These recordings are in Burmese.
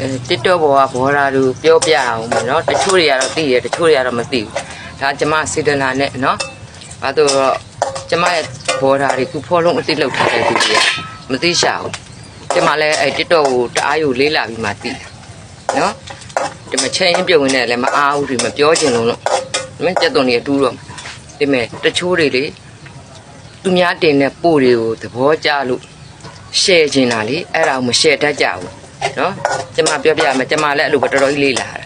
အဲ TikTok ပေါ်ကဘောဓာတို့ပြောပြအောင်မယ်နော်တချို့တွေကတော့သိတယ်တချို့တွေကတော့မသိဘူးဒါကျမစေတနာနဲ့နော်အဲတော့ကျမရဲ့ဘောဓာတွေခုဖော်လုံးအသိလောက်ထားတဲ့သူတွေကမသိရှာဘူးကျမလည်းအဲ TikTok ကိုတအားယူလေးလာပြီးမှသိတယ်နော်ဒီမှာချင်းရင်ပြုတ်ဝင်နေလည်းမအားဘူးဒီမပြောချင်လို့လို့မင်းကြက်သွန်တွေတူးတော့ဒီမဲ့တချို့တွေလေသူများတင်တဲ့ပို့တွေကိုသဘောကျလို့ share ချင်တာလေအဲ့ဒါကိုမ share တတ်ကြဘူး နော်ကျမပြောပြရမယ်ကျမလည်းအဲ့လိုပဲတော်တော်ကြီးလေးလာတာ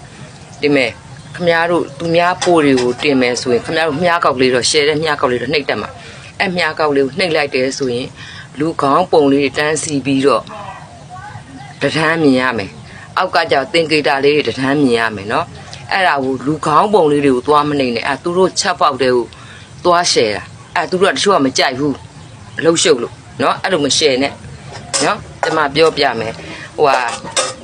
တင်မယ်ခမ ्या တို့သူများပို့တွေကိုတင်မယ်ဆိုရင်ခမ ्या တို့မြားကောက်လေးတော့ share တဲ့မြားကောက်လေးတော့နှိပ်တတ်မှာအဲ့မြားကောက်လေးကိုနှိပ်လိုက်တယ်ဆိုရင်လူခေါင်းပုံလေးတန်းစီပြီးတော့တထမ်းမြင်ရမယ်အောက်ကကြောက်သင်္ကေတလေးတွေတထမ်းမြင်ရမယ်နော်အဲ့ဒါကိုလူခေါင်းပုံလေးတွေကိုသွားမနေနဲ့အဲ့သူတို့ချက်ပေါက်တဲ့ကိုသွားရှယ်တာအဲ့သူတို့ကတချို့ကမကြိုက်ဘူးအလုံးရှုပ်လို့နော်အဲ့လိုမရှယ်နဲ့နော်ကျွန်မပြောပြမယ် ဟိုဟာ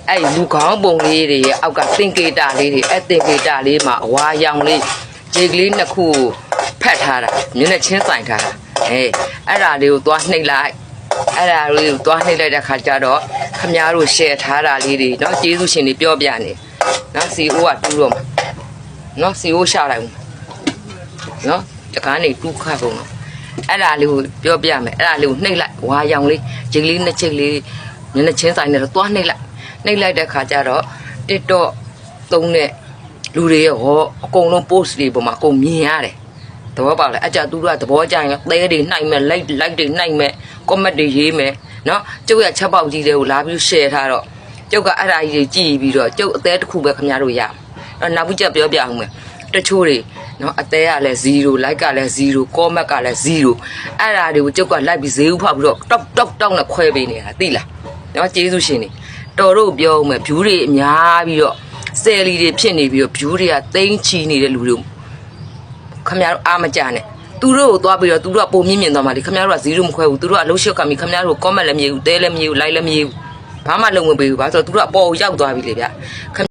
အဲ့လူကောင်းပုံလေးတွေရဲ့အောက်ကသင်္ကေတလေးတွေအဲ့သင်္ကေတလေးမှာအဝါရောင်လေးဂျေကလေးနှစ်ခုကိုဖတ်ထားတာမျက်နှာချင်းဆိုင်ထားတာအေးအဲ့ဒါလေးကိုသွားနှိပ်လိုက်အဲ့ဒါလေးကိုသွားနှိပ်လိုက်တဲ့ခါကျတော့ခမားတို့ share ထားတာလေးတွေနော်ကျေးဇူးရှင်တွေပြောပြနေနော် CEO ကတူးတော့မှာနော် CEO ရှာလိုက်ဦးနော်တကားနေတူးခတ်ကုန်တော့အဲ့ဒါလေးကိုပြောပြမယ်အဲ့ဒါလေးကိုနှိပ်လိုက်ဝါရောင်လေးဂျိတ်လေးနှစ်ချိတ်လေး ညနေချင်းဆိုင်နဲ့တော့သွားနှိပ်လိုက်နှိပ်လိုက်တဲ့ခါကျတော့ TikTok သုံးတဲ့လူတွေရောအကုန်လုံး post တွေပေါ်မှာအကုန်မြင်ရတယ်သဘောပေါက်လားအကြသူတို့ကသဘောကျရင်သဲတွေနှိုက်မယ် like like တွေနှိုက်မယ် comment တွေရေးမယ်နော်ကျုပ်ရချက်ပေါက်ကြီးတွေကိုလာပြီး share ထားတော့ကျုပ်ကအဲ့ဒါကြီးတွေကြည်ပြီးတော့ကျုပ်အသေးတစ်ခုပဲခင်ဗျားတို့ရအောင်အဲ့နောက်ပြီးကြပြောပြအောင်မယ်တချို့တွေနော်အသေးကလည်း0 like ကလည်း0 comment ကလည်း0အဲ့ဒါတွေကိုကျုပ်ကလိုက်ပြီးဈေးဥဖောက်ပြီးတော့တောက်တောက်တောက်နဲ့ခွဲပေးနေတာသိလား နော်ကျေးဇူးရှင်တွေတော်တို့ပြောအောင်မယ် view တွေအများပြီးတော့ဆယ်လီတွေဖြစ်နေပြီးတော့ view တွေကသိန်းချီနေတဲ့လူတွေခမရတို့အားမကြနဲ့သူတို့ကိုသွားပြီးတော့သူတို့ကပုံမြင့်မြင့်သွားမှလေခမရတို့က0မခွဲဘူးသူတို့ကလှုပ်ရှုပ်ကံပြီးခမရတို့ comment လည်းမရဘူးတဲလည်းမရဘူး like လည်းမရဘူးဘာမှလုံးမပေးဘူးဘာလို့ဆိုတော့သူတို့ကအပေါ်ကိုရောက်သွားပြီလေဗျခ